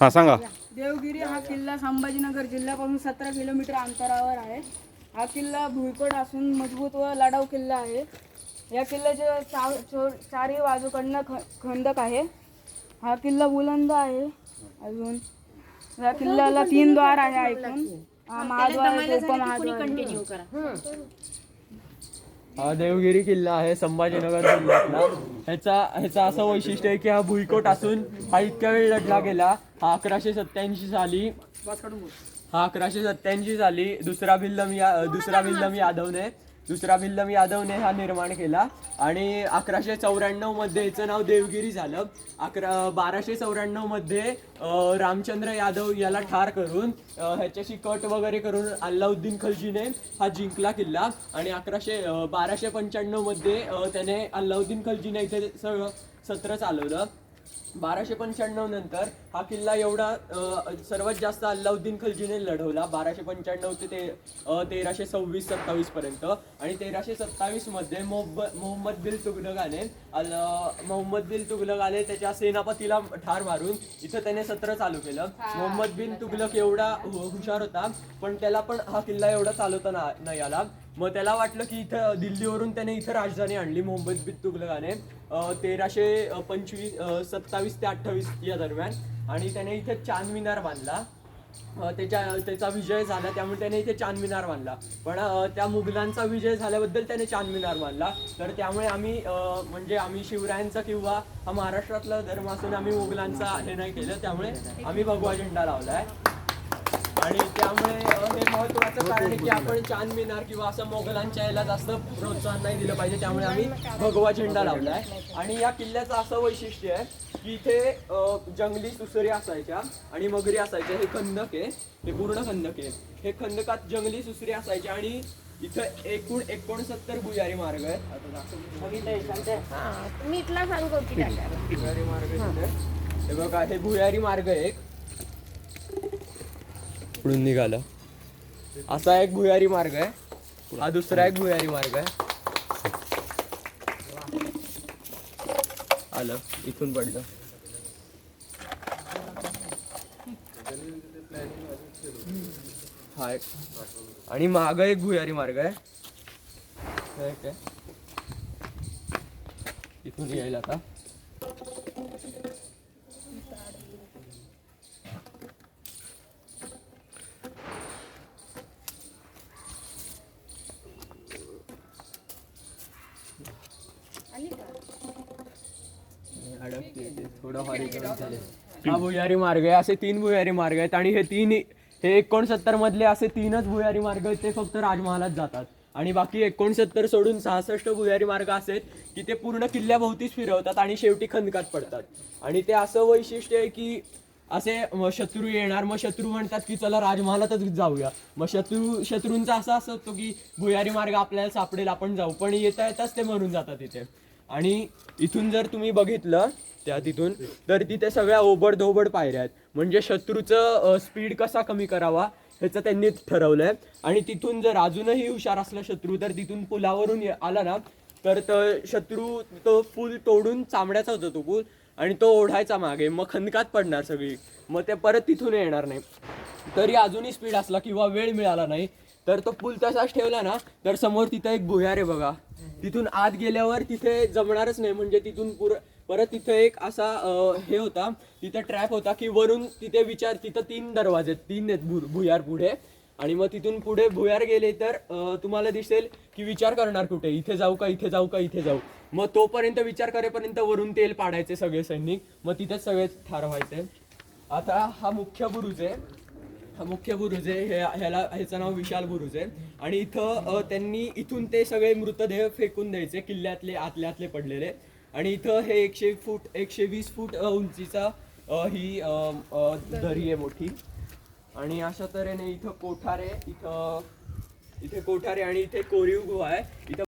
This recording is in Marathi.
हा सांगा. देवगिरी हा किल्ला संभाजीनगर जिल्ह्यापासून सतरा किलोमीटर अंतरावर आहे. हा किल्ला भुईकोट असून मजबूत व लढाऊ किल्ला आहे. या किल्ल्याच्या चा चो चारही बाजूकडनं ख खंदक आहे. हा किल्ला बुलंद आहे अजून. या किल्ल्याला तीन द्वार आहे ऐकून. हा महाद्वार उपमहाद्वार. हा देवगिरी किल्ला आहे संभाजीनगर जिल्ह्यातला. ह्याचा ह्याचा असं वैशिष्ट्य आहे की हा भुईकोट असून हा इतक्या वेळ लढला गेला. हा अकराशे सत्याऐंशी साली हा अकराशे सत्याऐंशी साली दुसरा भिल्लम या दुसरा भिल्लम यादवने दुसरा भिल्लम यादवने हा निर्माण केला. आणि अकराशे चौऱ्याण्णवमध्ये याचं नाव देवगिरी झालं. अकरा बाराशे चौऱ्याण्णवमध्ये रामचंद्र यादव याला ठार करून ह्याच्याशी कट वगैरे करून अल्लाउद्दीन खलजीने हा जिंकला किल्ला. आणि अकराशे बाराशे पंच्याण्णवमध्ये त्याने अल्लाउद्दीन खलजीने इथे सगळं सत्र चालवलं. बाराशे पंच्याण्णव नंतर हा किल्ला एवढा सर्वात जास्त अल्लाउद्दीन खलजीने लढवला. बाराशे पंच्याण्णव ते तेराशे सव्वीस सत्तावीस पर्यंत. आणि तेराशे सत्तावीसमध्ये मोहब्ब मोहम्मद बिल तुगलकाने अल मोहम्मद बिल तुगलकाने त्याच्या सेनापतीला ठार मारून इथं त्याने सत्र चालू केलं. मोहम्मद बिन तुगलक एवढा हुशार होता पण त्याला पण हा किल्ला एवढा चालवता ना- नाही आला. मग त्याला वाटलं की इथं दिल्लीवरून त्याने इथं राजधानी आणली मोहम्मद बिन तुगलकाने तेराशे पंचवीस सत्तावीस ते अठ्ठावीस या दरम्यान. आणि त्याने इथे चांद मिनार बांधला त्याच्या त्याचा विजय झाला त्यामुळे त्याने इथे चांद मिनार बांधला. पण त्या मुघलांचा विजय झाल्याबद्दल त्याने चांद मिनार बांधला. तर त्यामुळे आम्ही म्हणजे आम्ही शिवरायांचा किंवा हा महाराष्ट्रातला धर्म असून आम्ही मुघलांचा हे नाही केलं. त्यामुळे आम्ही भगवा झेंडा लावलाय. आणि त्यामुळे हे महत्वाचं कारण आहे की आपण चांद मिनार किंवा असं मोगलांच्या याला जास्त प्रोत्साहन नाही दिलं पाहिजे त्यामुळे आम्ही भगवा झेंडा लावलाय. आणि या किल्ल्याचं असं वैशिष्ट्य आहे की इथे जंगली सुसरी असायच्या आणि मगरी असायच्या. हे खंदक आहे. हे पूर्ण खंदक आहे. हे खंदकात जंगली सुसरी असायच्या आणि इथं एकूण एकोणसत्तर भुयारी मार्ग आहे. हे. हे. भुयारी मार्ग आहे एक. पुढून निघालं. असा एक भुयारी मार्ग आहे. हा दुसरा एक भुयारी मार्ग आहे. आलं इथून पडलं. हा एक. आणि माग एक भुयारी मार्ग आहे. इथून येईल आता. थोडं हा भुयारी मार्ग आहे असे तीन भुयारी मार्ग आहेत आणि हे तीन हे एकोणसत्तर मधले असे तीनच भुयारी मार्ग आहेत ते फक्त राजमहालात जातात. आणि बाकी एकोणसत्तर सोडून सहासष्ट भुयारी मार्ग असे आहेत की ते पूर्ण किल्ल्याभोवतीच फिरवतात आणि शेवटी खंदकात पडतात. आणि ते असं वैशिष्ट्य आहे की असे शत्रू येणार. मग शत्रू म्हणतात की चला राजमहालातच जाऊया. मग शत्रू शत्रूंचा असा असं असतो की भुयारी मार्ग आपल्याला सापडेल आपण जाऊ. पण येता येताच ते मरून जातात इथे. आणि इथून जर तुम्ही बघितलं त्या तिथून तर तिथे सगळ्या ओबड धोबड पायऱ्या आहेत. म्हणजे शत्रूचं स्पीड कसा कमी करावा ह्याचं त्यांनी ठरवलंय. आणि तिथून जर अजूनही हुशार असला शत्रू तर तिथून पुलावरून आला ना तर शत्रू तो पूल तोडून चामड्याचा होता तो पूल. आणि तो ओढायचा मागे मग खंदकात पडणार सगळी. मग ते परत तिथून येणार नाही. तरी अजूनही स्पीड असला किंवा वेळ मिळाला नाही तर तो पूल तसाच ठेवला ना तर समोर तिथं एक भुयार आहे बघा. तिथून आत गेल्यावर तिथे जमणारच नाही म्हणजे तिथून पुर परत तिथे एक असा हे होता तिथे ट्रॅप होता की वरून तिथे विचार तिथं तीन दरवाजे आहेत, तीन आहेत भु- भुयार पुढे. आणि मग तिथून पुढे भुयार गेले तर तुम्हाला दिसेल की विचार करणार कुठे? इथे जाऊ का इथे जाऊ का इथे जाऊ? मग तोपर्यंत विचार करेपर्यंत वरून तेल पाडायचे सगळे सैनिक. मग तिथेच सगळे ठार व्हायचे. आता हा मुख्य बुरुज आहे. हा मुख्य बुरुज आहे. हे ह्याला ह्याचं नाव विशाल बुरुज आहे. आणि इथं त्यांनी इथून ते सगळे मृतदेह फेकून द्यायचे किल्ल्यातले आतल्यातले पडलेले. आणि इथं हे एकशे फूट एकशे वीस फूट उंचीचा ही दरी आहे मोठी. आणि अशा तऱ्हेने इथं कोठारे इथं इथे कोठारे आणि इथे कोरीव गुहा आहे. इथं